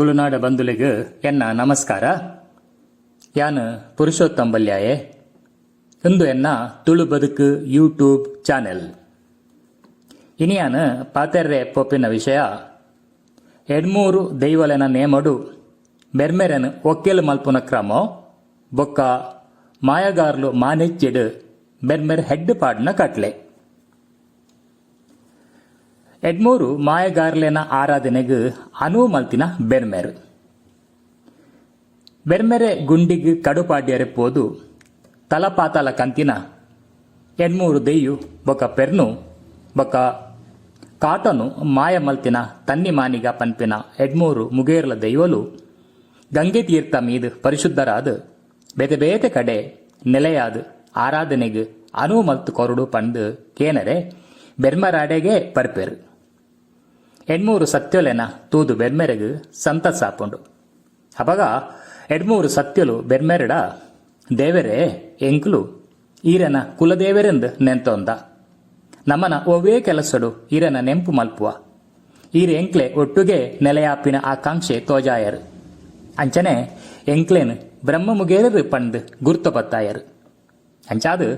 ತುಳುನಾಡ ಬಂಧುಲಿಗೆ ಎನ್ನ ನಮಸ್ಕಾರ. ಯಾನ್ ಪುರುಷೋತ್ತಮ್ ಬಲ್ಯಾಯೆ ಇಂದು ಎನ್ನ ತುಳು ಬದುಕು ಯೂಟ್ಯೂಬ್ ಚಾನೆಲ್. ಇನಿಯಾನ ಪಾತೆರ್ರೆ ಪೊಪ್ಪಿನ ವಿಷಯ. ಎಡ್ಮೂರು ದೈವಲೆನ ನೇಮಡು, ಬೆರ್ಮೆರೆನ್ ಒಕ್ಕೇಲು ಮಲ್ಪುನ ಕ್ರಮ, ಬೊಕ್ಕ ಮಾಯಗಾರ್ಲು ಮಾನೆಚ್ಚಿಡು, ಬೆರ್ಮೆರ್ ಹೆಡ್ ಪಾಡ್ನ ಕಟ್ಲೆ. ಎಡ್ಮೂರು ಮಾಯಗಾರ್ಲೆನ ಆರಾಧನೆಗೆ ಅನು ಮಲ್ತಿನ ಬೆರ್ಮೆರ್ ಬೆರ್ಮೆರೆ ಗುಂಡಿಗ್ ಕಡುಪಾಡ್ಯರೆ ಪೋದು ತಲಪಾತಲ ಕಂತಿನ ಎಡ್ಮೂರು ದೆಯ್ಯು ಬೊಕ ಪೆರ್ನು ಬೊಕ ಕಾಟನು ಮಾಯ ಮಲ್ತಿನ ತನ್ನಿ ಮಾನಿಗ ಪನ್ಪಿನ ಎಡ್ಮೂರು ಮುಗೇರ್ಲ ದೈವಲು ಗಂಗೆ ತೀರ್ಥ ಮೀದ್ ಪರಿಶುದ್ಧರಾದ ಬೇತೆ ಬೇತೆ ಕಡೆ ನೆಲೆಯಾದ ಆರಾಧನೆಗೆ ಅನುವು ಮಲ್ತು ಕೊರಡು ಪಂದು ಕೇನರೆ ಬೆರ್ಮರಾಡೆಗೆ ಪರ್ಪೆರು. ಎಡ್ಮೂರು ಸತ್ಯೊಲೆನ ತೂದು ಬೆರ್ಮೆರೆಗ್ ಸಂತಸ ಸಾಪುಂಡು ಅಪಗ ಎಡ್ಮೂರು ಸತ್ಯಲು ಬೆರ್ಮೆರಡ ದೇವರೆ ಎಂಕ್ಲು ಈರನ ಕುಲದೇವರೆಂದು ನೆಂತೊಂದ ನಮ್ಮನ ಒವೇ ಕೆಲಸಡು ಈರನ ನೆಂಪು ಮಲ್ಪುವ ಈರ ಎಂಕ್ಲೆ ಒಟ್ಟುಗೆ ನೆಲೆಯಾಪಿನ ಆಕಾಂಕ್ಷೆ ತೋಜಾಯರು ಅಂಚನೆ ಎಂಕ್ಲೇನ್ ಬ್ರಹ್ಮ ಮುಗೇರರು ಪಂದ್ ಗುರ್ತಪತ್ತಾಯರು ಅಂಚಾದು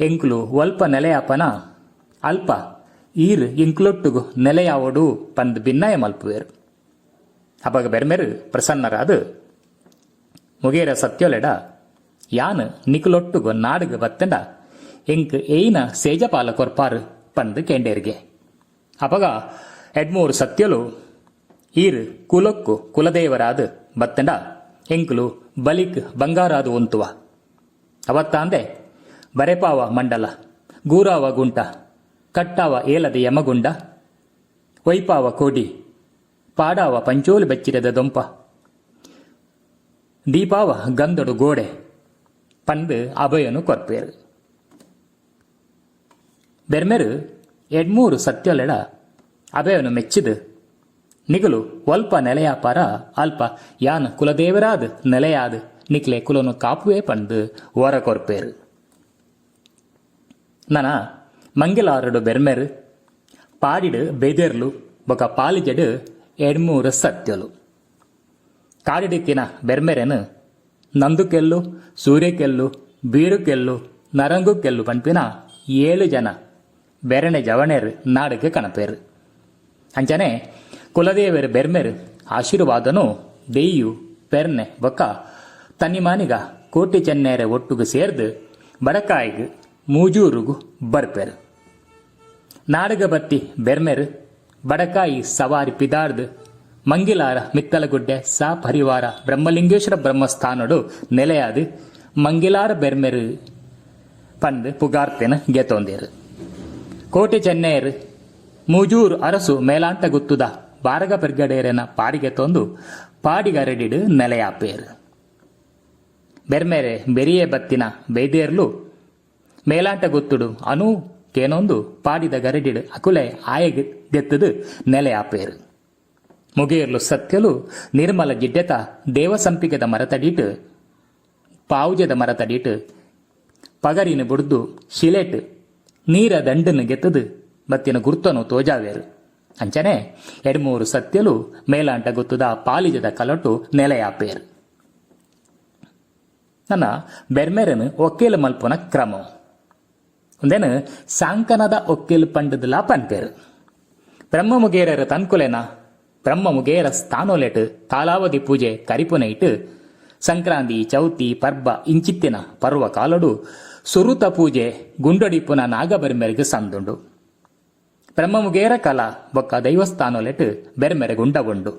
ಎಂಕ್ಲು ಒಲ್ಪ ನೆಲೆಯಾಪನ ಅಲ್ಪ ಈರ್ ಇಂಕ್ಲೊಟ್ಟುಗು ನೆಲೆಯಾವಡು ಪಂದ್ ಭಿನ್ನಾಯ ಮಲ್ಪುವೇರು ಅಪಗ ಬೆರ್ಮೆರು ಪ್ರಸನ್ನರಾದು. ಮುಗೇರ ಸತ್ಯೊಲೆಡ, ಯಾನ್ ನಿಕುಲೊಟ್ಟುಗು ನಾಡುಗ ಬತ್ತೆಂಡ ಎಂಕ್ ಏನ ಸೇಜಪಾಲ ಕೊರ್ಪಾರು ಪಂದ್ ಕೆಂಡೇರ್ಗೆ. ಅಪಗ ಎಡ್ಮೂರು ಸತ್ಯಲು ಈರ್ ಕುಲೊಕ್ಕು ಕುಲದೇವರಾದ ಬತ್ತೆಂಡ ಎಂಕುಲು ಬಲಿಕ್ ಬಂಗಾರಾದು ಉಂತುವ. ಅವತ್ತಾಂದೆ, ಬರೆಪಾವ ಮಂಡಲ, ಗೂರಾವ ಗುಂಟ. ಕಟ್ಟಾವ ಏಲದ ಯಮಗುಂಡ ಒಯ್ಪಾವ ಕೋಡಿ, ಪಾಡಾವ ಪಂಚೋಲು ಬೆಚ್ಚಿರದ ದೊಂಪ, ದೀಪಾವ ಗಂದಡು ಗೋಡೆ, ಪಂದು ಅಭಯನು ಕೊರ್ಪೇರು. ಬೆರ್ಮೆರು ಎಡ್ಮೂರು ಸತ್ಯಲೆಡ ಅಭಯನು ಮೆಚ್ಚಿದು, ನಿಗಲು ಒಲ್ಪ ನೆಲೆಯಾಪಾರ ಅಲ್ಪ, ಯಾನ್ ಕುಲದೇವರಾದ ನೆಲೆಯಾದ, ನಿಕ್ಲೆ ಕುಲನು ಕಾಪುವೆ ಪಂದು ವರ ಕೊರ್ಪೇರು. ನನ ಮಂಗಿಲಾರಡು ಬೆರ್ಮೆರ್, ಪಾಡಿಡು ಬೆದೆರ್ಲು, ಬೊಕ ಪಾಲಿಜಡು ಎಡ್ಮೂರು ಸತ್ಯಲು. ಕಾಡಿಡಿತ್ತಿನ ಬೆರ್ಮೆರೆನು, ನಂದುಕೆಲ್ಲು, ಸೂರ್ಯಕೆಲ್ಲು, ಬೀರುಕೆಲ್ಲು, ನರಂಗುಕೆಲ್ಲು ಪಂಪಿನ ಏಳು ಜನ ಬೆರಣೆ ಜವಣೆರ್ ನಾಡಿಗೆ ಕಣಪೇರು. ಅಂಚನೆ ಕುಲದೇವರು ಬೆರ್ಮೆರ್, ಆಶೀರ್ವಾದನು ದೆಯ್ಯು ಪೆರ್ನೆ ಬೊಕ್ಕ ತನ್ನಿಮಾನಿಗ ಕೋಟಿ ಚೆನ್ನೇರೆ ಒಟ್ಟುಗು ಸೇರ್ದು ಬಡಕಾಯಿಗು ಮೂಜೂರುಗು ಬರ್ಪೆರು. ನಾಡಗ ಬತ್ತಿ ಬೆರ್ಮೆರು, ಬಡಕಾಯಿ ಸವಾರಿ ಪಿದಾರ್ದ್, ಮಂಗಿಲಾರ ಮಿತ್ತಲಗುಡ್ಡೆ ಸಾ ಪರಿವಾರ ಬ್ರಹ್ಮಲಿಂಗೇಶ್ವರ ಬ್ರಹ್ಮಸ್ಥಾನಡು ನೆಲೆಯಾದ ಮಂಗಿಲಾರ ಬೆರ್ಮೆರು ಪಂದ್ ಪುಗಾರ್ತೆನ ಗೆತೊಂದೇರು. ಕೋಟೆ ಚೆನ್ನೈರ್, ಮೂಜೂರು ಅರಸು ಮೇಲಾಂಟ ಗುತ್ತುದ ಬಾರಗ ಪೆರ್ಗಡೇರನ ಪಾಡಿಗೆ ತೊಂದು ಪಾಡಿಗರಡಿಡು ನೆಲೆಯಾಪೇರು. ಬೆರ್ಮೆರೆ, ಬೆರಿಯೇ ಬತ್ತಿನ ಬೇದೇರ್ಲು ಮೇಲಾಂಟ ಗೊತ್ತುಡು. ಅನು ಕೇನೊಂದು ಪಾಡಿದ ಗರಡಿಡು. ಅಕುಲೆ ಆಯಗೆ ಗೆತ್ತದು ನೆಲೆಯಾಪೇರು ಮುಗಿಯರ್ಲು ಸತ್ಯಲು ನಿರ್ಮಲ ಗಿಡ್ಡೆತ ದೇವಸಂಪಿಗೆದ ಮರತಡಿಟು. ಪಾವುಜದ ಮರತಡಿಟು. ಪಗರಿನ ಬುಡ್ದು ಶಿಲೆಟ್. ನೀರ ದಂಡನ್ನು ಗೆತ್ತದು ಬತ್ತಿನ ಗುರ್ತನು ತೋಜಾವೇರು. ಅಂಚನೆ ಎಡ್ಮೂರು ಸತ್ಯಲು ಮೇಲಾಂಟ ಗೊತ್ತದ ಪಾಲಿಜದ ಕಲಟು ನೆಲೆಯಾಪೇರು ನನ್ನ ಬೆರ್ಮೆರನು ಒಕ್ಕೇಲು ಮಲ್ಪುನ ಕ್ರಮ ಒಂದೇನು? ಸಾಂಕನದ ಒಕ್ಕಿಲ್ ಪಂಡದಲ ಪನ್ಪೇರು. ಬ್ರಹ್ಮ ಮುಗೇರರ ತನ್ಕುಲೆನ, ಬ್ರಹ್ಮ ಮುಗೇರ ಸ್ಥಾನೋಲೆಟ್ ಕಾಲಾವಧಿ ಪೂಜೆ ಕರಿಪುನೈಟ್, ಸಂಕ್ರಾಂತಿ, ಚೌತಿ, ಪರ್ಬ, ಇಂಚಿತ್ತಿನ ಪರ್ವ ಕಾಲಡು, ಸುರುತ ಪೂಜೆ ಗುಂಡೊಡಿಪುನ ನಾಗಬೆರ್ಮೆರೆಗೆ ಸಂದುಂಡು. ಬ್ರಹ್ಮಮುಗೇರ ಕಲ ಬೊಕ್ಕ ದೈವಸ್ಥಾನೋಲೆಟ್ ಬೆರ್ಮೆರೆ ಗುಂಡಗೊಂಡು.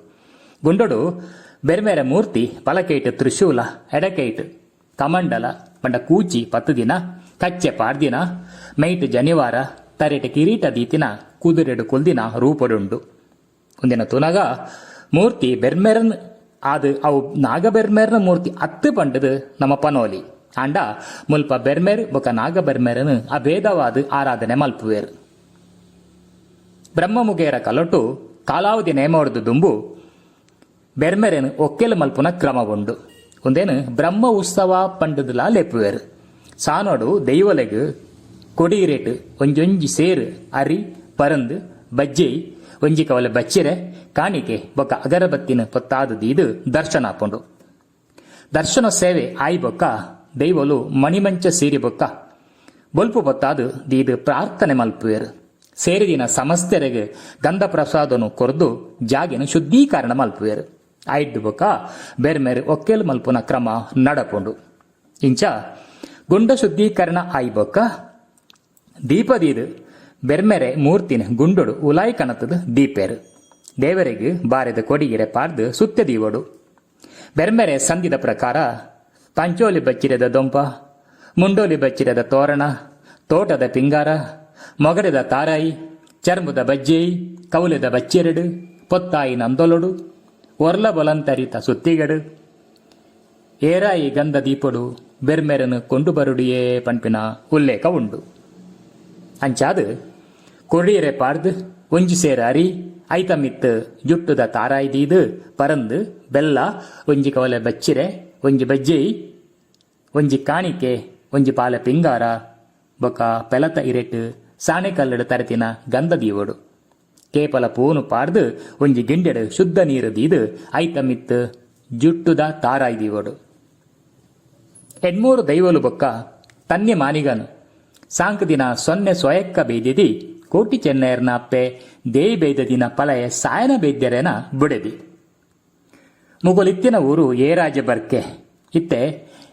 ಗುಂಡೊಡು ಬೆರ್ಮೆರೆ ಮೂರ್ತಿ, ಪಲಕೈಟ್ ತ್ರಿಶೂಲ, ಎಡಕೈಟ್, ಕಮಂಡಲ, ಪಂಡ ಕೂಚಿ ಪತ್ತು ದಿನ ಕಚ್ಚೆ ಪಾರ್ದಿನ, ಮೈಟ್ ಜನಿವಾರ, ತರೆಟ ಕಿರೀಟ ದೀತಿನ, ಕುದುರೆಡು ಕುಲ್ದಿನ ರೂಪಡುಂಡು. ಒಂದಿನ ತುನಗ, ಮೂರ್ತಿ ಬೆರ್ಮೆರನ್, ಆದು ಅವು ನಾಗಬೆರ್ಮೆರ್ನ ಮೂರ್ತಿ ಅತ್ತು ಪಂಡದು ನಮ್ಮ ಪನೋಲಿ. ಆಂಡ, ಮುಲ್ಪ ಬೆರ್ಮೆರ್ ಬೊಕ ನಾಗಬೆರ್ಮೆರನ್ ಅಭೇದವಾದ ಆರಾಧನೆ ಮಲ್ಪುವೇರು. ಬ್ರಹ್ಮಮುಗೇರ ಕಲೊಟ್ಟು, ಕಾಲಾವಧಿ ನೇಮವಡ್ದು ದುಂಬು, ಬೆರ್ಮೆರೆನ್ ಒಕ್ಕೆಲು ಮಲ್ಪುನ ಕ್ರಮ ಉಂಡು ಒಂದೇನು ಬ್ರಹ್ಮ ಉತ್ಸವ ಪಂಡದಲ ಲೆಪ್ಪುವೆರು ಸಾನೋಡು ದೈವಲೆಗ್ ಕೊಡೀರೇಟ್ ಒಂಜೊಂಜಿ ಸೇರು, ಅರಿ, ಪರಂದು ಬಜ್ಜೆ ಒಂಜಿ ಕವಲೆ ಬಚ್ಚಿರೆ, ಕಾಣಿಕೆ ಬೊಕ್ಕ ಅಗರಬತ್ತಿನ ಪೊತ್ತಾದದು ದೀದು ದರ್ಶನ ಹಾಪುಂಡು ದರ್ಶನ ಸೇವೆ ಆಯ್ ಬೊಕ್ಕ ದೈವಲು ಮಣಿಮಂಚ ಸೀರಿ ಬೊಕ್ಕ ಬೊಲ್ಪು ಪೊತ್ತಾದು ದೀದು ಪ್ರಾರ್ಥನೆ ಮಲ್ಪುವೆರು. ಸೇರಿದಿನ ಸಮಸ್ತೆರೆಗೆ ಗಂಧ ಪ್ರಸಾದನು ಕೊರೆದು, ಜಾಗಿನ ಶುದ್ಧೀಕರಣ ಮಲ್ಪುವೆರು. ಆಯ್ದು ಬೊಕ್ಕ ಬೇರೆ ಮೇರೆ ಒಕ್ಕೇಲ್ ಮಲ್ಪುನ ಕ್ರಮ ನಡಪುಂಡು. ಇಂಚ ಗುಂಡ ಶುದ್ಧೀಕರಣ ದೀಪದೀದ್ ದೀಪದೀದು ಬೆರ್ಮೆರೆ ಮೂರ್ತಿನ ಗುಂಡೊಡು ಉಲಾಯಿ ಕಣತದ ದೀಪೇರು. ದೇವರಿಗೆ ಬಾರೆದ ಕೊಡಿಗೆರೆ ಪಾರ್ದು ಸುತ್ತ ದೀವಡು. ಬೆರ್ಮೆರೆ ಸಂದಿದ ಪ್ರಕಾರ ಪಂಚೋಲಿ ಬಚ್ಚಿರದ ದೊಂಪ, ಮುಂಡೋಲಿ ಬಚ್ಚಿರದ ತೋರಣ, ತೋಟದ ಪಿಂಗಾರ ಮೊಗಡದ ತಾರಾಯಿ, ಚರ್ಮದ ಬಜ್ಜೆಯಿ, ಕೌಲದ ಬಚ್ಚೆರಡು, ಪೊತ್ತಾಯಿ ನಂದೊಲೊಡು, ಒರ್ಲ ಬೊಲಂತರಿತ ಸುತ್ತಿಗಡು. ಏರಾಯಿ ಗಂಧ ದೀಪಡು బెర్మెరను ಕೊಂಡು పంపిన ఉల్లేఖ ఉండు ಅಂಚಾದು ಕೊಡಿಯರೆ ಪಾರ್ದು ಒಂಜಿ ಸೇರ ಅರಿ ಐತಮಿತ್ತು ಜುಟ್ಟುದ ತಾರಾಯ್ದೀದು ಪರಂದ್ ಬೆಲ್ಲ, ಒಂಜಿ ಕವಲೆ ಬಚ್ಚಿರೆ, ಒಂಜಿ ಬಜ್ಜಿ ಒಂಜಿ ಕಾಣಿಕೆ, ಒಂಜಿ ಪಾಲ ಪಿಂಗಾರ, ಬೊಕ ಪೆಲತ ಇರೆಟ್ ಸಾಣೆ ಕಲ್ಲಡು ತರತಿನ ಗಂಧ ದೀವಡು. ಕೇಪಲ ಪೂನು ಪಾರ್ದು ಒಂಜಿ ಗಿಂಡೆಡು ಶುದ್ಧ ನೀರು ದೀದು, ಐತಮಿತ್ತು ಜುಟ್ಟುದ ತಾರಾಯ್ ದೀವಡು ಎಡ್ಮೂರು ದೈವಲು ಬೊಕ್ಕ ತನ್ನೆ ಮಾನಿಗನು. ಸಾಂಕ ದಿನ ಸೊನ್ನೆ ಸ್ವಯಕ್ಕ ಬೇದಿದಿ ಕೋಟಿ ಚೆನ್ನೈರ್ನ ಅಪ್ಪೆ ದೇಯಿ ದಿನ ಪಲಯ ಸಾಯನ ಬೇದ್ಯರೇನ ಬುಡೆದಿ. ಮುಗುಲಿತ್ತಿನ ಊರು ಏರಾಜ ಬರ್ಕೆ, ಇತ್ತೆ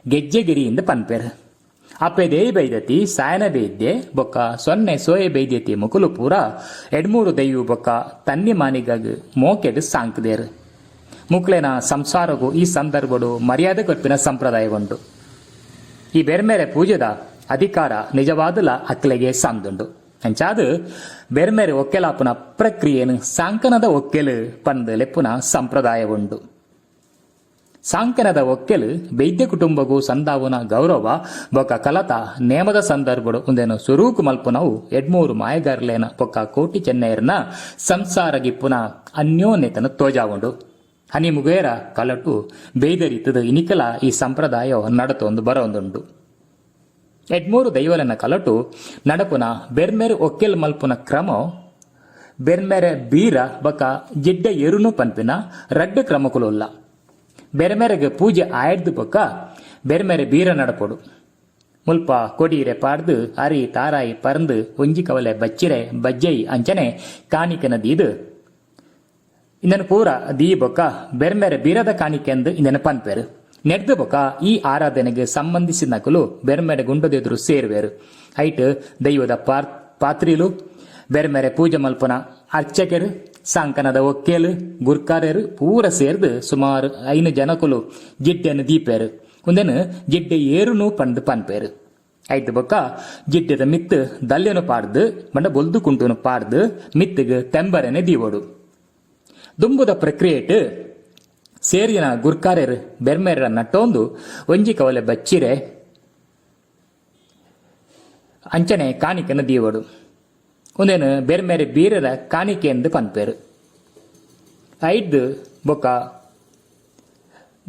ಗೆಜ್ಜೆಗಿರಿಯಿಂದ ಪನ್ಪೆರ್. ಅಪ್ಪೆ ದೇಯಿ ಬೈದತಿ ಸಾಯನ ಬೇದ್ಯೆ, ಬೊಕ್ಕ ಸೊನ್ನೆ ಸೋಯೆ ಬೇದ್ಯತಿ ಮುಕುಲು ಪೂರ ಎಡ್ಮೂರು ದೈವು ಬೊಕ್ಕ ತನ್ನಿ ಮಾನಿಗಗ್ ಮೋಕೆದು ಸಾಂಕ್ದೇರು ಮುಕ್ಲೆನ ಸಂಸಾರಗೂ ಈ ಸಂದರ್ಭಡು ಮರ್ಯಾದೆ ಕೊಟ್ಟಿನ ಸಂಪ್ರದಾಯಗೊಂಡು. ಈ ಬೆರ್ಮೆರೆ ಪೂಜೆದ ಅಧಿಕಾರ ನಿಜವಾದಲ ಅಕ್ಲೆಗೆ ಸಂದುಂಡು. ಅಂಚಾದ ಬೆರ್ಮೆರೆ ಒಕ್ಕೆಲಾಪುನ ಪ್ರಕ್ರಿಯೆನು ಸಾಂಕನದ ಒಕ್ಕೆಲು ಪಂದು ಲೆಪ್ಪುನ ಸಂಪ್ರದಾಯ ಉಂಡು ಸಾಂಕನದ ಒಕ್ಕೆಲು ವೈದ್ಯ ಕುಟುಂಬಗೂ ಸಂದಾವುನ ಗೌರವ ಬೊಕ್ಕ ಕಲತ ನೇಮದ ಸಂದರ್ಭಡು ಒಂದೇನು ಸುರೂಕು ಮಲ್ಪುನವು ಎಡ್ಮೂರು ಮಾಯಗಾರ್ಲೇನ ಬೊಕ್ಕ ಕೋಟಿ ಚೆನ್ನೈರ್ನ ಸಂಸಾರ ಗಿಪ್ಪುನ ಅನ್ಯೋನ್ಯತನ ತೋಜಾವುಂಡು ಹನಿ ಮುಗೇರ ಕಲಟು ಬೇದರಿತದ ಇನಿಕಲ ಈ ಸಂಪ್ರದಾಯ ನಡತೊಂದು ಬರೊಂದುಂಡು ಎಡ್ಮೂರು ದೈವಲನ ಕಲಟು ನಡಪುನ ಬೆರ್ಮೆರ್ ಒಕ್ಕೆಲ್ ಮಲ್ಪುನ ಕ್ರಮ, ಬೆರ್ಮೆರೆ ಬೀರ ಬಕ ಜಿಡ್ಡ ಎರುನು ಪನ್ಪಿನ ರಡ್ಡು ಕ್ರಮಕುಲುಲ್ಲ ಬೆರ್ಮೆರೆಗೆ ಪೂಜೆ ಆಯ್ದು ಬಕ ಬೆರ್ಮೆರೆ ಬೀರ ನಡಪೊಡು. ಮುಲ್ಪ ಕೊಡೀರೆ ಪಾಡ್ದು, ಅರಿ ತಾರಾಯಿ ಪರಂದು, ಒಂಜಿ ಕವಲೆ ಬಚ್ಚಿರೆ ಬಜ್ಜೈ ಅಂಚನೆ ಕಾಣಿಕನ ದೀದು. ಇಂದನ ಪೂರ ದೀ ಬೊಕ್ಕ ಬೆರ್ಮೆರೆ ಬೀರದ ಕಾಣಿಕೆಂದು ಇಂದನ ಪನ್ಪೆರು. ನೆಡ್ದು ಬೊಕ ಈ ಆರಾಧನೆಗೆ ಸಂಬಂಧಿಸಿದ ನಕಲು ಬೆರ್ಮೆರೆ ಗುಂಡದೆದುರು ಸೇರುವೆರು. ಐಟ್ ದೈವದ ಪಾತ್ರಿಲು ಬೆರ್ಮೆರೆ ಪೂಜೆ ಮಲ್ಪನ ಅರ್ಚಕರು, ಸಾಂಕನದ ಒಕ್ಕೇಲು, ಗುರ್ಕಾರರು ಪೂರ ಸೇರ್ದು ಸುಮಾರು ಐನು ಜನಕುಲು ಜಿಡ್ಡೆಯನ್ನು ದೀಪೇರು. ಉಂದೆನು ಜಿಡ್ಡೆ ಏರುನು ಪಂಡು ಪನ್ಪೇರು. ಐದು ಬೊಕ್ಕ ಜಿಡ್ಡೆದ ಮಿತ್ತು ದಲ್ಯನು ಪಾಡ್ದು, ಬಂಡ ಬೊಲ್ದು ಕುಂಟುನು ಪಾಡ್ದು, ಮಿತ್ತಿಗೆ ತೆಂಬರೆನೆ ದೀವಡು. ದುಂಬುದ ಪ್ರಕ್ರಿಯೆಟ್ ಸೇರಿನ ಗುರ್ಕಾರ್ಯರು ಬೆರ್ಮೆರ ನಟ್ಟೊಂದು ಒಂಜಿ ಕವಲೆ ಬಚ್ಚಿರೆ ಅಂಚನೆ ಕಾಣಿಕೆನ ದೀವಡು. ಒಂದೇನು ಬೇರೆ ಬೀರರ ಕಾಣಿಕೆ ಎಂದು ಪನ್ಪೇರು. ಐದು ಬೊಕ್ಕ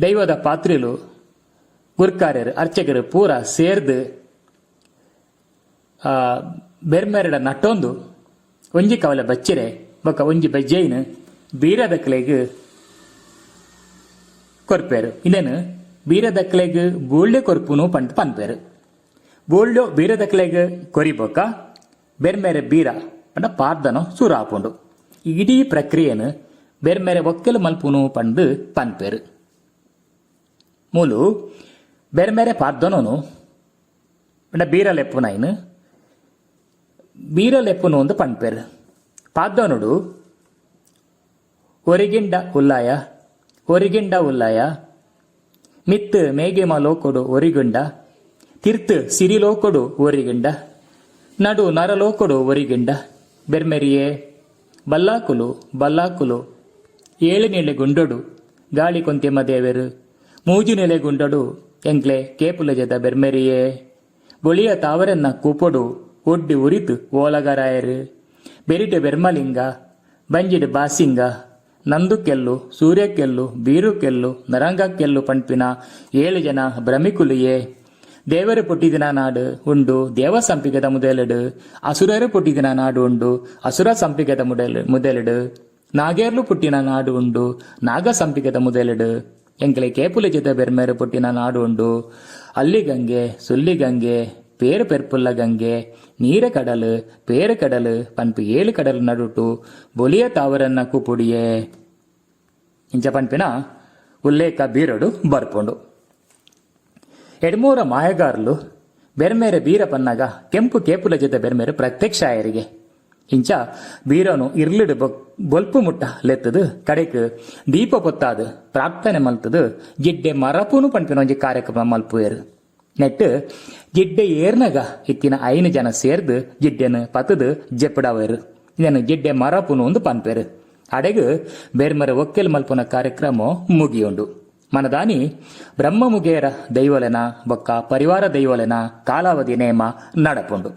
ದೈವದ ಪಾತ್ರಿಲು ಗುರ್ಕಾರ್ಯರು ಅರ್ಚಕರು ಪೂರ ಸೇರ್ದು ಬೆರ್ಮೆರಡ ನಟ್ಟೊಂದು ಒಂಜಿ ಕವಲೆ ಬಚ್ಚಿರೆ ಬೊಕ್ಕ ಒಂಜಿ ಬಜ್ಜೈನು ಬೀರದ ಕಲೆಗ್ ಕೊರ್ಪೇರು. ಇಂದೇನು ಬೀರದಕ್ಲೆಗ್ ಬೂಳ್ಳೆ ಕೊರ್ಪುನು ಪಂಟ್ ಪನ್ಪೇರು. ಬೋಲ್ಡೋ ಬೀರದಕ್ಲೆಗ್ ಕೊರಿಬೋಕ, ಬೆರ್ಮೆರೆ ಬೀರ ಪಂಡ ಪಾರ್ದನೋ ಸೂರ ಹಾಪುಂಡು ಈ ಇಡೀ ಪ್ರಕ್ರಿಯೆನು ಬೆರ್ಮೆರೆ ಒಕ್ಕೆಲು ಮಲ್ಪುನು ಪಂಡು ಪನ್ಪೇರು. ಮೂಲು, ಬೆರ್ಮೆರೆ ಪಾರ್ದನೋನು ಪಂಡ ಬೀರ ಲೆಪ್ಪುನೈನು ಬೀರ ಲೆಪ್ಪುನು ಒಂದು ಪನ್ಪೇರು. ಪಾರ್ದನುಡು ಒರಿಗಿಂಡ ಉಲ್ಲಾಯ ಒರಿಗಿಂಡ ಉಲ್ಲಾಯ. ಮಿತ್ ಮೇಗೆಮ ಲೋಕೊಡು ಒರಿಗುಂಡ, ತಿರ್ತ್ ಸಿರಿಲೋಕೊಡು ಒರಿಗಿಂಡ, ನಡು ನರಲೋಕೊಡು ಒರಿಗಿಂಡ. ಬೆರ್ಮೆರಿಯೇ, ಬಲ್ಲಾಕುಲು ಬಲ್ಲಾಕುಲು. ಏಳುನೆಲೆ ಗುಂಡೊಡು, ಗಾಳಿ ಕೊಂತೆಮ್ಮ ದೇವರು. ಮೂಜು ಮೂಜುನೆಲೆ ಗುಂಡಡು ಎಂಕ್ಲೆ ಕೇಪುಲಜದ ಬೆರ್ಮೆರಿಯೇ. ಬೊಳಿಯ ತಾವರನ್ನ ಕೂಪೊಡು, ಒಡ್ಡಿ ಉರಿತು ಓಲಗರಾಯರು. ಬೆರಿಟ ಬೆರ್ಮಲಿಂಗ, ಬಂಜಿಡು ಬಾಸಿಂಗ. ನಂದುಕೆಲ್ಲು ಕೆಲ್ಲು ಬೀರುಕೆಲ್ಲು ನರಂಗಕ್ಕೆಲ್ಲು ಪಂಪಿನ ಏಳು ಜನ ಭ್ರಮಿಕುಲಿಯೇ. ದೇವರು ಪುಟ್ಟಿದಿನ ನಾಡು ಉಂಡು, ದೇವ ಸಂಪಿಗದ ಮುದಲಿಡು. ಅಸುರರು ಪುಟ್ಟಿದಿನ ನಾಡು ಉಂಡು, ಅಸುರ ಸಂಪಿಗದ ಮುದಲು ಮುದಲಿಡು. ನಾಗೇರ್ಲು ಪುಟ್ಟಿನ ನಾಡು ಉಂಡು, ನಾಗ ಸಂಪಿಗದ ಮುದಲಿಡು. ಎಂಕಲೆ ಕೇಪುಲ ಜೊತೆ ಬೆರ್ಮೇರು ಪುಟ್ಟಿನ ನಾಡು ಉಂಡು. ಅಲ್ಲಿ ಗಂಗೆ. పేరు పెర్పుల్ల ಗಂಗೆ నీర కడలు పేరు కడలు పన్పు ఏలు కడలు నడుటు బొలియ తావరన్నకు ಪುಡಿಯೇ ಇಂಚ ಪನ್ಪಿನ ಉಲ್ಲೇಖ ಬೀರಡು ಬರ್ಪೊಂಡು. ಎಡ್ಮೂರ ಮಾಯಗಾರ್ಲು ಬೆರ್ಮೇರೆ ಬೀರ ಪನ್ನಾಗ, ಕೆಂಪು ಕೇಪುಲ ಜೊತೆ ಬೆರ್ಮೇರೆ ಪ್ರತ್ಯಕ್ಷ ಆಯರಿಗೆ ಇಂಚ ಬೀರನು ಇರ್ಲಿಡು ಬೊಲ್ಪು ಮುಟ್ಟ ಲೆತ್ತದು, ಕಡೆಕ್ ದೀಪ ಪೊತ್ತಾದು ಪ್ರಾರ್ಥನೆ ಮಲ್ತದು, ಗಿಡ್ಡೆ ಮರಪೂನು ಪನ್ಪಿನ ಒಂಜಿ ಕಾರ್ಯಕ್ರಮ ಮಲ್ಪುಯರು ನೆಟ್ಟು, ಜಿಡ್ಡೆ ಏರ್ನಗ ಇತ್ತಿನ ಐನು ಜನ ಸೇರ್ದು, ಜಿಡ್ಡೆನ ಪತದು ஜெப்படாவேரு ಇದನ್ನು ಜಿಡ್ಡೆ ಮರಪುನು ಒಂದು ಪಂಪೆರು ಅಡೆಗು ಬೇರ್ಮರ ಒಕ್ಕೆಲ್ ಮಲ್ಪುನ ಕಾರ್ಯಕ್ರಮ ಮುಗಿಯುಂಡು. ಮನದಾನಿ, ಬ್ರಹ್ಮ ಮುಗೇರ ದೈವಲನ, ಬೊಕ್ಕ ಪರಿವಾರ ದೈವಲನ ಕಾಲಾವಧಿ ನೇಮ ನಡಪುಂಡು.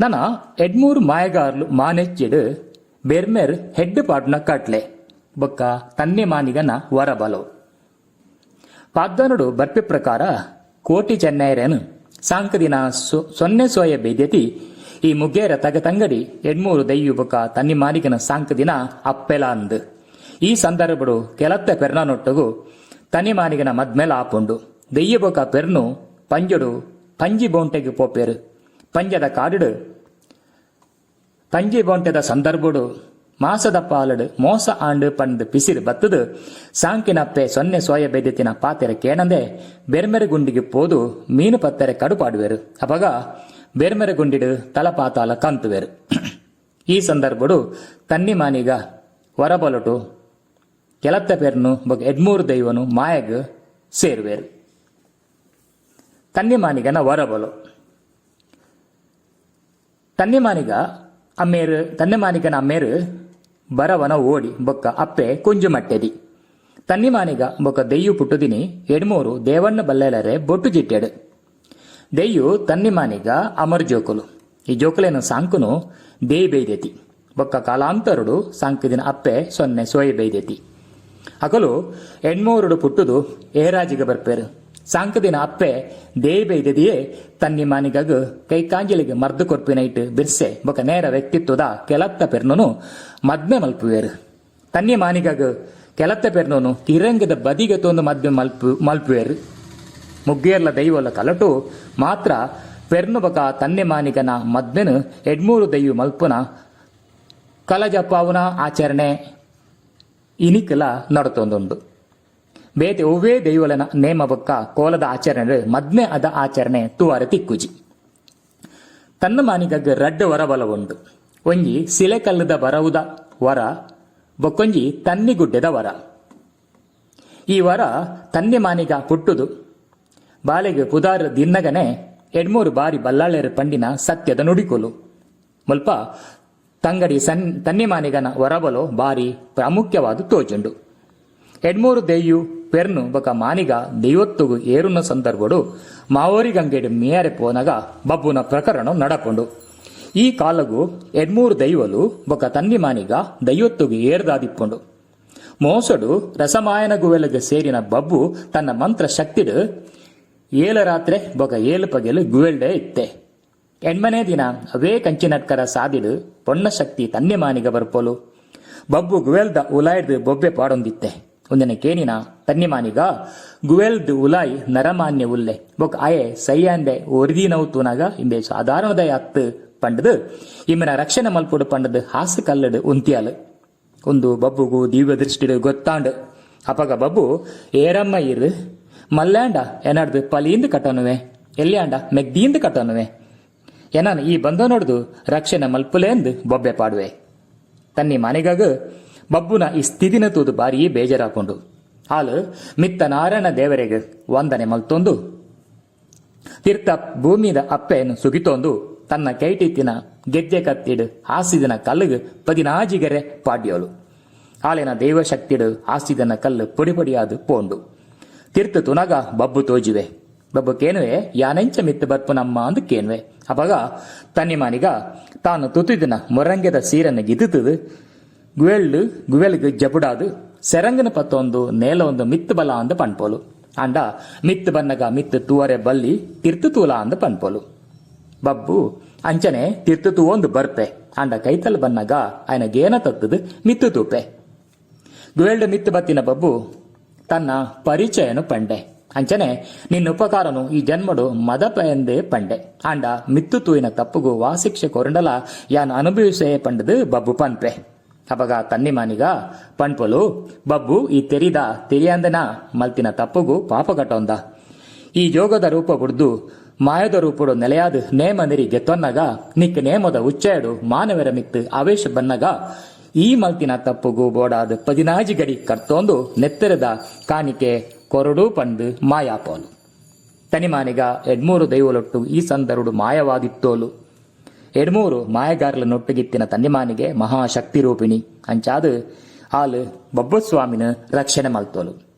ನನ ಎಡ್ಮೂರ್ ಮಾಯಗಾರ್ಲು ಮಾನೆಚ್ಚಿಡು, ಬೆರ್ಮೆರ್ ಹೆಡ್ ಪಾಡ್ನ ಕಟ್ಲೆ. ಬೊಕ್ಕ ತನ್ನೆ ಮಾನಿಗನ ವರಬಲೋ. ಪಾದ್ದನುಡು ಬರ್ಪೆ ಪ್ರಕಾರ ಕೋಟಿ ಚೆನ್ನೈರೇನು. ಸಾಂಕದಿನ ಸೊನ್ನೆ ಸೋಯ ಬೇದ್ಯತಿ. ಈ ಮುಗೇರ ತಗತಂಗಡಿ ಎಡ್ಮೂರು ದೈಯು ಬೊಕ್ಕ ತನ್ನಿ ಮಾಲಿಕನ ಸಾಂಕದಿನ ದಿನ ಅಂದು ಈ ಸಂದರ್ಭಡು ಕೆಲತ್ತ ಪೆರ್ನನೊಟ್ಟಗು ತನ್ನಿ ಮಾಲಿಕನ ಮದ್ಮೇಲ ಆಪುಂಡು. ದೆಯ್ಯ ಬೊಕ್ಕ ಪೆರ್ನು ಪಂಜಡು ಪಂಜಿ ಬೊಂಟೆಗೆ ಪೋಪೇರು. ಪಂಜದ ಕಾಡಿಡು ಪಂಜಿ ಬೋಂಟೆದ ಸಂದರ್ಭಡು ಮಾಸದ ಪಾಲಡು, ಮೋಸ ಆಂಡು ಪಂದ್ ಪಿಸಿರು ಬತ್ತದು. ಸಾಂಕಿನಪ್ಪೆ ಸೊನ್ನೆ ಸೋಯ ಬೆದ್ದಿತ್ತಿನ ಪಾತೆರ ಕೇಣಂದೆ, ಬೆರ್ಮೆರೆ ಗುಂಡಿಗೆ ಪೋದು, ಮೀನು ಪತ್ತೆರೆ ಕಡುಪಾಡುವೆರು. ಅಪಗ ಬೆರ್ಮೆರೆ ಗುಂಡಿಡು ತಲಪಾತಾಲ ಕಂತುವೆರು. ಈ ಸಂದರ್ಭಡು ತನ್ನಿ ಮಾನಿಗ ಹೊರಬಲಟು ಕೆಲತ್ತ ಪೆರ್ನು ಬೊಗ ಎಡ್ಮೂರು ದೈವನು ಮಾಯಗ ಸೇರುವೆರು. ತನ್ನಿ ಮಾನಿಗನ ವರಬೊಲು. ತನ್ನಿ ಮಾನಿಗ ಅಮ್ಮೇರು, ತನ್ನೆಮಾನಿಗನ ಅಮ್ಮೇರು ಬರವನ ಓಡಿ ಬೊಕ್ಕ ಅಪ್ಪೆ ಕುಂಜು ಮಟ್ಟೆದಿ ತನ್ನಿಮಾನಿಗ ಬೊಕ್ಕ ದೆಯ್ಯು ಪುಟ್ಟುದಿನಿ, ಎಡ್ಮೂರು ದೇವಣ್ಣ ಬಲ್ಲೆಲರೆ ಬೊಟ್ಟು ಜಿಟ್ಟೆಡು. ದೆಯ್ಯು ತನ್ನಿಮಾನಿಗ ಅಮರ್ ಜೋಕುಲು. ಈ ಜೋಕುಲೇನ ಸಾಂಕುನು ದೇಯ್ ಬೈದೇತಿ ಬೊಕ್ಕ ಕಾಲಾಂತರುಡು ಸಾಂಕಿದಿನ ಅಪ್ಪೆ ಸೊನ್ನೆ ಸೋಯಿ ಬೈದೆತಿ ಅಕಲು ಎಣ್ಮೂರುಡು ಪುಟ್ಟುದು ಏರಾಜಿಗೆ ಬರ್ಪೇರು. ಸಾಂಕದಿನ ಅಪ್ಪೆ ದೇಯ್ ಬೈದೆದಿಯೇ ತನ್ನಿ ಮಾನಿಗಗ್ ಕೈಕಾಂಜಲಿಗೆ ಮರ್ದು ಕೊರ್ಪಿನೈಟ್ ಬಿರ್ಸೆ. ಬೊಕ ನೇರ ವ್ಯಕ್ತಿತ್ವದ ಕೆಲತ್ತ ಪೆರ್ನು ಮದ್ಮೆ ಮಲ್ಪುವೇರು. ತನ್ನಿ ಮಾನಿಗಗು ಕೆಲತ್ತ ಪೆರ್ನು ತಿರಂಗದ ಬದಿಗೆ ತೊಂದು ಮದ್ಮೆ ಮಲ್ಪು, ಮಲ್ಪುವೇರು. ಮುಗ್ಗೇರ್ಲ ದೈವಲ ಕಲಟು ಮಾತ್ರ ಪೆರ್ನು ಬಕ ತನ್ನೆ ಮಾನಿಗನ ಮದ್ಮೆನು ಎಡ್ಮೂರು ದೈವ ಮಲ್ಪುನ ಕಲಜಪಾವುನ ಆಚರಣೆ ಇನಿಕಲ ನಡತೊಂದುಂಡು ಬೇತೆ ಒವ್ವೇ ದೈವಲನ ನೇಮ ಬೊಕ್ಕ ಕೋಲದ ಆಚರಣೆ ಮದ್ನೆ ಅದ ಆಚರಣೆ ತುವಾರ ತಿಕ್ಕುಜಿ. ತನ್ನ ಮಾನಿಗಗ್ ರಡ್ಡ ಉಂಡು ಒಂಜಿ ಸಿಲೆಕಲ್ಲದ ಬರವುದ ವರ, ಬೊಕ್ಕೊಂಜಿ ತನ್ನಿಗುಡ್ಡೆದ ವರ. ಈ ವರ ತನ್ನೆ ಮಾನಿಗ ಪುಟ್ಟುದು. ಬಾಲೆಗೆ ಪುದಾರ್ ದಿನ್ನಗನೆ ಎಡ್ಮೂರು ಬಾರಿ ಬಲ್ಲಾಳೆರ ಪಂಡಿನ ಸತ್ಯದ ನುಡಿಕೊಲು. ಮುಲ್ಪ ತಂಗಡಿ ಸನ್ ತನ್ನಿಮಾನಿಗನ ವರಬಲೋ ಬಾರಿ ಪ್ರಾಮುಖ್ಯವಾದ ತೋಜುಂಡು. ಎಡ್ಮೂರು ದೆಯ್ಯು ಪೆರ್ನು ಬೊಕ ಮಾನಿಗ ದೆಯ್ಯೊತ್ತುಗು ಏರುನ ಸಂದರ್ಭಡು ಮಾವೋರಿ ಗಂಗೆಡು ಮೇಯರೆ ಪೋನಗ ಬಬ್ಬುನ ಪ್ರಕರಣ ನಡಕೊಂಡು. ಈ ಕಾಲಗು ಎಡ್ಮೂರು ದೈವಲು ಬೊಕ ತನ್ನಿ ಮಾನಿಗ ದೈವೊತ್ತುಗು ಏರ್ದಾದಿಪ್ಪುಂಡು. ಮೋಸಡು ರಸಮಾಯನ ಗುವೆಲಗೆ ಸೇರಿನ ಬಬ್ಬು ತನ್ನ ಮಂತ್ರ ಶಕ್ತಿಡು ಏಲ ರಾತ್ರೆ ಬೊಕ ಏಲು ಪಗೆಲು ಗುವೆಲ್ಡೆ ಇತ್ತೆ. ಎಣ್ಮನೆ ದಿನ ಅವೇ ಕಂಚಿನಟ್ಕರ ಸಾದಿಡು ಪೊಣ್ಣ ಶಕ್ತಿ ತನ್ನಿ ಮಾನಿಗ ಬರ್ಪೋಲು. ಬಬ್ಬು ಗುವೆಲ್ದ ಉಲಾಯ್ದು ಬೊಬ್ಬೆ ಪಾಡೊಂದಿತ್ತೆ. ಒಂದನೆ ಕೇನಿನ ತನ್ನಿಮಾನಿಗ, ಗುವೆಲ್ ಉಲಾಯ್ ನರಮಾನ್ಯ ಉಲ್ಲೆ. ಬೊಕ್ ಅಯೆ ಸೈಯಾಂದೆ ನೌ ತೂನಾಗ ಇಂಬೆ ಸಾಧಾರಣದ ಅತ್ತು ಪಂಡದು. ಇಮ್ಮನ ರಕ್ಷಣೆ ಮಲ್ಪುಡು ಪಂಡದು ಹಾಸು ಕಲ್ಲಡು ಉಂತಿಯಾಲು. ಒಂದು ಬಬ್ಬುಗು ದಿವ್ಯ ದೃಷ್ಟಿಡು ಗೊತ್ತಾಂಡು. ಅಪಗ ಬಬ್ಬು, ಏರಮ್ಮ ಇರು ಮಲ್ಲಾಂಡ ಎನಡ್ದು ಪಲಿಯಿಂದ ಕಟ್ಟನುವೆ. ಎಲ್ಲಿಯಾಂಡ ಮೆಗ್ದಿಯಿಂದ ಕಟ್ಟನುವೆ. ಎನಾನ ಈ ಬಂದ ನೋಡ್ದು ರಕ್ಷಣೆ ಮಲ್ಪುಲೆಂದು ಬೊಬ್ಬೆ ಪಾಡುವೆ. ತನ್ನಿ ಮನೆಗಾಗ ಬಬ್ಬುನ ಈ ಸ್ಥಿತಿನ ತೂದು ಬಾರಿ ಬೇಜಾರಾಕೊಂಡು ಹಾಲು ಮಿತ್ತ ನಾರಾಯಣ ದೇವರಿಗೆ ವಂದನೆ ಮಲ್ತೊಂದು. ತೀರ್ಥ ಭೂಮಿದ ಅಪ್ಪೆಯನ್ನು ಸುಗಿತೊಂದು. ತನ್ನ ಕೈಟಿತ್ತಿನ ಗೆಜ್ಜೆ ಕತ್ತಿಡು ಹಾಸಿದನ ಕಲ್ಲುಗು ಪದಿನಾಜಿಗರೆ ಪಾಡ್ಯೋಳು ಹಾಲಿನ ದೈವಶಕ್ತಿಡು ಹಾಸಿದನ ಕಲ್ಲು ಪುಡಿ ಪುಡಿಯಾದು ಪೋಂಡು. ತೀರ್ಥ ತುನಗ ಬಬ್ಬು ತೋಜುವೆ. ಬಬ್ಬು ಕೇನುವೆ ಯಾನೆಂಚ ಮಿತ್ತ ಬರ್ಪು ನಮ್ಮ ಅಂದು ಕೇನುವೆ. ಅಪಗ ತನ್ನಿಮಾನಿಗ ತಾನು ತುತಿದಿನ ಮೊರಂಗೆದ ಸೀರನ್ನು ಗಿದ್ದುತ್ತದು ಗುವೆಳ್ಳು ಗುವೆಲ್ಗೆ ಜಬುಡಾದು ಸೆರಂಗನ ಪತ್ತೊಂದು ನೇಲ ಒಂದು ಮಿತ್ತು ಬಲ ಅಂದು ಪಣ್ಪೋಲು ಅಂಡ ಮಿತ್ ಬನ್ನಗ ಮಿತ್ ತೂವರೆ ಬಲ್ಲಿ ತಿರ್ತು ತೂಲ ಅಂದ ಪನ್ಪೊಲು ಬಬ್ಬು ಅಂಚನೆ ತಿರ್ತು ತೂವೊಂದು ಬರ್ಪೆ ಅಂಡ ಕೈತಲ್ ಬನ್ನಗ ఆయన ಗೇನ ತತ್ತದು ಮಿತ್ತು ತೂಪೆ ಗುವೆಲ್ಡ್ ಮಿತ್ತು ಬತ್ತಿನ ಬಬ್ಬು ತನ್ನ ಪರಿಚಯನು ಪಂಡೆ ಅಂಚನೆ ನಿನ್ನ ಉಪಕಾರನು ಈ ಜನ್ಮಡು ಮದಪ ಎಂದೇ ಪಂಡೆ ಅಂಡ ಮಿತ್ತು ತೂಯಿನ ತಪ್ಪುಗು ವಾಶಿಕ್ಷೆ ಕೊರಂಡಲ ಯಾನ್ ಅನುಭವಿಸೇ ಪಂಡದು ಬಬ್ಬು ಪನ್ಪೆ ಅಪಗ ತನ್ನಿಮಾನಿಗ ಪನ್ಪೊಲು ಬಬ್ಬು, ಈ ತೆರಿದ ತೆರಿಯಂದನ ಮಲ್ತಿನ ತಪ್ಪುಗು ಪಾಪ ಕಟ್ಟೊಂದ ಈ ಯೋಗದ ರೂಪ ಬುಡ್ದು, ಮಾಯದ ರೂಪುಡು ನೆಲೆಯಾದ ನೇಮ ನಿರಿ ಗೆತ್ತೊನ್ನಗ ನಿಕ್ ನೇಮದ ಉಚ್ಚೆಯಡು ಮಾನವರ ಮಿತ್ ಆವೇಶ ಬನ್ನಗ ಈ ಮಲ್ತಿನ ತಪ್ಪುಗು ಬೋಡಾದ ಪದಿನಾಜಿ ಗಡಿ ಕರ್ತೊಂದು ನೆತ್ತರದ ಕಾಣಿಕೆ ಕೊರಡು ಪಂಡು ಮಾಯಾಪೋಲು. ತನಿಮಾನಿಗ ಎಡ್ಮೂರು ದೈವಲೊಟ್ಟು ಈ ಸಂದರುಡು ಮಾಯವಾದಿತ್ತೋಲು. ಎಡ್ಮೂರು ಮಾಯಗಾರಲನೊಟ್ಟುಗಿತ್ತಿನ ತನ್ನಿಮಾನಿಗೆ ಮಹಾಶಕ್ತಿ ರೂಪಿಣಿ ಅಂಚಾದ ಆಲು ಬೊಬ್ಬಸ್ವಾಮಿನ ರಕ್ಷಣೆ ಮಲ್ತೋಲು.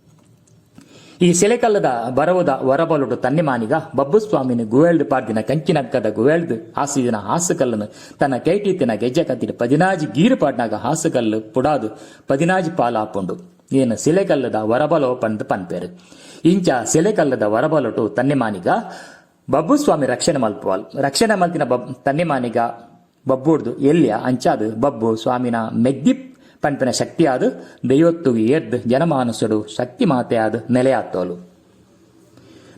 ಈ ಸಿಲೆಕಲ್ಲದ ಬರವದ ವರಬಲುಡು ತನ್ನಿಮಾನಿಗ ಬಬ್ಬುಸ್ವಾಮಿನ ಗುವೇಳ್ದು ಪಾರ್ದಿನ ಕಂಚಿನಕ್ಕದ ಗುವೇಳ್ದು ಹಾಸಿದಿನ ಹಾಸುಕಲ್ಲನು ತನ್ನ ಕೈಟೀತಿನ ಗೆಜ್ಜೆ ಕತ್ತಿನ ಪದಿನಾಜಿ ಗೀರು ಪಾಡ್ನಾಗ ಹಾಸುಕಲ್ಲು ಪುಡಾದು ಪದಿನಾಜಿ ಪಾಲಾಪುಂಡು. ಏನು ಸಿಲೆಕಲ್ಲದ ವರಬಲೋ ಪಂದ್ ಪನ್ಪೇರು. ಇಂಚ ಸಿಲೆಕಲ್ಲದ ವರಬಲುಟು ತನ್ನಿಮಾನಿಗ ಬಬ್ಬುಸ್ವಾಮಿ ರಕ್ಷಣೆ ಮಲ್ಪುವಲ್ ರಕ್ಷಣೆ ಮಲ್ತಿನ ಬಬ್ ತನ್ನಿಮಾನಿಗ ಬಬ್ಬುಡ್ದು ಎಲ್ಯ ಅಂಚಾದು ಬಬ್ಬು ಸ್ವಾಮಿನ ಮೆಗ್ದಿ ಪಂಪಿನ ಶಕ್ತಿಯಾದ ದೈವತ್ತು ಎದ್ದು ಜನಮಾನಸುಡು ಶಕ್ತಿ ಮಾತೆಯಾದ ನೆಲೆಯಾತ್ತೋಲು.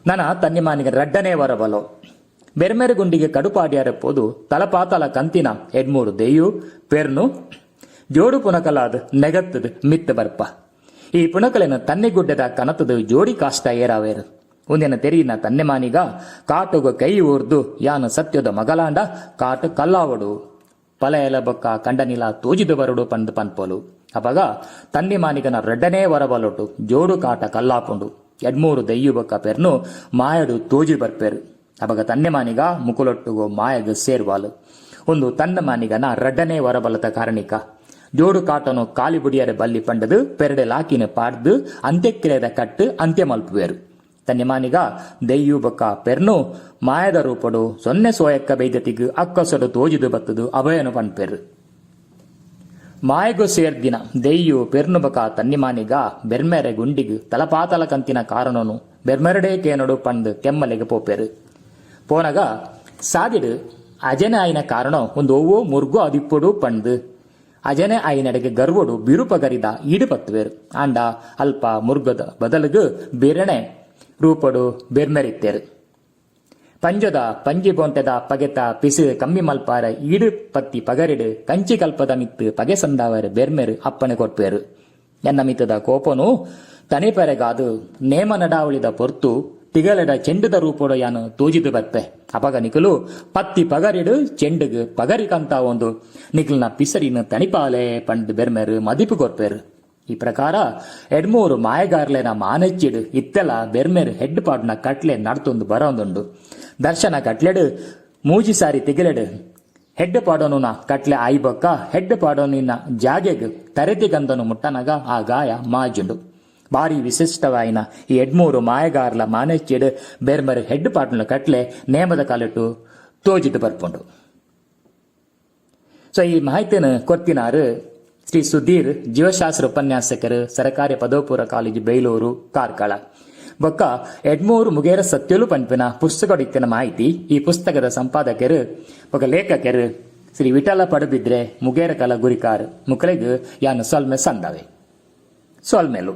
ನನ ತನ್ನಿಮಾನಿಗೆ ರಡ್ಡನೇ ವರಬಲೋ. ಬೆರ್ಮೆರೆ ಗುಂಡಿಗೆ ಕಡುಪಾಡ್ಯಾರಪ್ಪೋದು ತಲಪಾತಲ ಕಂತಿನ ಎಡ್ಮೂರು ದೆಯ್ಯು ಪೆರ್ನು ಜೋಡು ಪುನಕಲಾದ ನೆಗತ್ತದು ಮಿತ್ತ ಬರ್ಪ. ಈ ಪುಣಕಲಿನ ತನ್ನೆಗುಡ್ಡದ ಕನತದು ಜೋಡಿ ಕಾಷ್ಟ ಏರಾವೇರು. ಒಂದಿನ ತೆರೀನ ತನ್ನೆಮಾನಿಗ, ಕಾಟುಗ ಕೈ ಊರ್ದು, ಯಾನ ಸತ್ಯದ ಮಗಲಾಂಡ ಕಾಟು ಕಲ್ಲಾವಡು. ಪಲಯಲ ಬೊಕ್ಕ ಕಂಡನಿಲ ತೋಜಿದು ಬರಡು ಪಂದ್ ಪನ್ಪೋಲು. ಅಪಗ ತನ್ನಿ ಮಾನಿಗನ ರೆಡ್ಡನೇ ವರಬಲೊಟ್ಟು, ಜೋಡು ಕಾಟ ಕಲ್ಲಾಪುಂಡು ಎಡ್ಮೂರು ದಯ್ಯು ಬೊಕ್ಕ ಪೆರ್ನು ಮಾಯಡು ತೋಜಿ ಬರ್ಪೇರು. ಅಪಗ ತನ್ನೆ ಮಾನಿಗ ಮುಕುಲೊಟ್ಟುಗೋ ಮಾಯಗ ಸೇರ್ವಾಲು. ಒಂದು ತನ್ನ ಮಾನಿಗನ ರಡ್ಡನೇ ವರಬಲದ ಕಾರಣಿಕ. ಜೋಡು ಕಾಟನು ಕಾಲಿ ಬುಡಿಯರೆ ಬಲ್ಲಿ ಪಂಡದು, ಪೆರಡೆ ಲಾಕಿನ ಪಾಡ್ದು, ಅಂತ್ಯಕ್ರಿಯದ ಕಟ್ಟು ಅಂತ್ಯ ಮಲ್ಪುವೇರು. ತನ್ನಿಮಾನಿಗ ದೆಯ್ಯು ಬೊಕ್ಕ ಪೆರ್ನು, ಮಾಯದ ರೂಪಡು, ಸೊನ್ನೆ ಸೋಯಕ್ಕ ಬೈದತಿಗು ಅಕ್ಕಸಡು ತೋಜಿದು ಬತ್ತದು, ಅಭಯನು ಪನ್ಪೆರು ಮಾಯಗು ಸೇರ್ದಿನ ದೆಯ್ಯು ಪೆರ್ನು ಬಕ ತನ್ನಿಮಾನಿಗ ಬೆರ್ಮೆರೆ ಗುಂಡಿಗು, ತಲಪಾತಲ ಕಂತಿನ ಕಾರಣನು, ಬೆರ್ಮೆರಡೇ ಕೇನಡು ಪಂದು ಕೆಮ್ಮಲೆಗೆ ಪೋಪೆರು ಪೋನಗ, ಸಾದಿಡು, ಅಜನೆ ಆಯ್ನ ಕಾರಣ, ಒಂದು ಒವ್ವೋ ಮುರ್ಗು ಅದಿಪ್ಪಡು ಪಂದು. ಅಜನೆ ಆಯ್ನಡೆಗೆ ಗರ್ವಡು ಬಿರುಪಗರಿದ, ಈಡು ಪತ್ತುವೇರು ಆಂಡ ಅಲ್ಪ ಮುರ್ಗದ ಬದಲಿಗೆ, ಬಿರಣೆ ರೂಪಡು ಬೆರ್ಮೆರಿತ್ತೇರು ಪಂಜದ ಪಂಜಿ ಬೊಂತೆದ ಪಗೆತ ಪಿಸು ಕಮ್ಮಿ ಮಲ್ಪಾರ ಈಡು ಪತ್ತಿ ಪಗರಿಡು ಕಂಚಿ ಕಲ್ಪದ ಮಿತ್ತು ಪಗೆ ಸಂದಾವರು ಬೆರ್ಮೆರು ಅಪ್ಪಣೆ ಕೊಟ್ಪೇರು ಎನ್ನ ಮಿತ್ತದ ಕೋಪನು ತನಿಪೆರೆಗಾದು ನೇಮ ನಡಾವಳಿದ ಪೊರ್ತು ತಿಗಲೆಡ ಚೆಂಡದ ರೂಪಡು ಯಾನು ತೂಜಿದು ಬತ್ತೆ. ಅಪಗ ನಿಕಲು ಪತ್ತಿ ಪಗರಿಡು ಚೆಂಡುಗು ಪಗರಿಕಂತ ಒಂದು. ನಿಕಲ್ನ ಪಿಸರಿನ ತಣಿಪಾಲೆ ಪಂಡ್ ಬೆರ್ಮೆರು ಮದಿಪು ಕೊರ್ಪೇರು ಈ ಪ್ರಕಾರ ಎಡ್ಮೂರು ಮಾಯಗಾರ್ಲೆನ ಮಾನೆಚ್ಚಿಡು ಇತ್ತೆಲ ಬೆರ್ಮೆರು ಹೆಡ್ ಪಾಡ್ನ ಕಟ್ಲೆ ನಡ್ತೊಂದು ಬರೋಂದುಂಡು ದರ್ಶನ ಕಟ್ಲೆಡು, ಮೂಜಿ ಸಾರಿ ತಿಗಿಲೆಡು. ಹೆಡ್ ಪಾಡೋನುನ ಕಟ್ಲೆ ಆಯ್ಬೊಕ್ಕ, ಹೆಡ್ ಪಾಡೋನಿನ ಜಾಗೆಗ್ ತರೆತಿಗಂದನು ಮುಟ್ಟನಗ ಆ ಗಾಯ ಮಾಜುಂಡು. ಭಾರಿ ವಿಶಿಷ್ಟವಾಯಿನ ಈ ಎಡ್ಮೂರು ಮಾಯಗಾರ್ಲ ಮಾನೆಚ್ಚಿಡು ಬೆರ್ಮರು ಹೆಡ್ ಪಾಡ್ನ ಕಟ್ಲೆ ನೇಮದ ಕಾಲಿಟ್ಟು ತೋಜಿಟ್ಟು ಬರ್ಪುಂಡು. ಸೊ ಈ ಮಾಹಿತಿನ ಕೊಡ್ತಿನಾರು ಶ್ರೀ ಸುಧೀರ್ ಜೀವಶಾಸ್ತ್ರ ಉಪನ್ಯಾಸಕರು, ಸರಕಾರಿ ಪದವಪೂರ್ವ ಕಾಲೇಜು ಬೇಲೂರು, ಕಾರ್ಕಳ. ಬೊಕ್ಕ ಎಡ್ಮೂರು ಮುಗೇರ ಸತ್ಯಲು ಪಂಪಿನ ಪುಸ್ತಕ ಇತ್ತಿನ ಮಾಹಿತಿ. ಈ ಪುಸ್ತಕದ ಸಂಪಾದಕರು ಬೊಕ ಲೇಖಕರು. ಶ್ರೀ ವಿಠಲ ಪಡುಬಿದ್ರೆ ಮುಗೇರ ಕಲ ಗುರಿಕಾರ್ ಮುಕ್ಕಳಿಗೆ ಯಾನು ಸೊಲ್ಮೆ ಸಂದವೆ. ಸೊಲ್ಮೆಲು.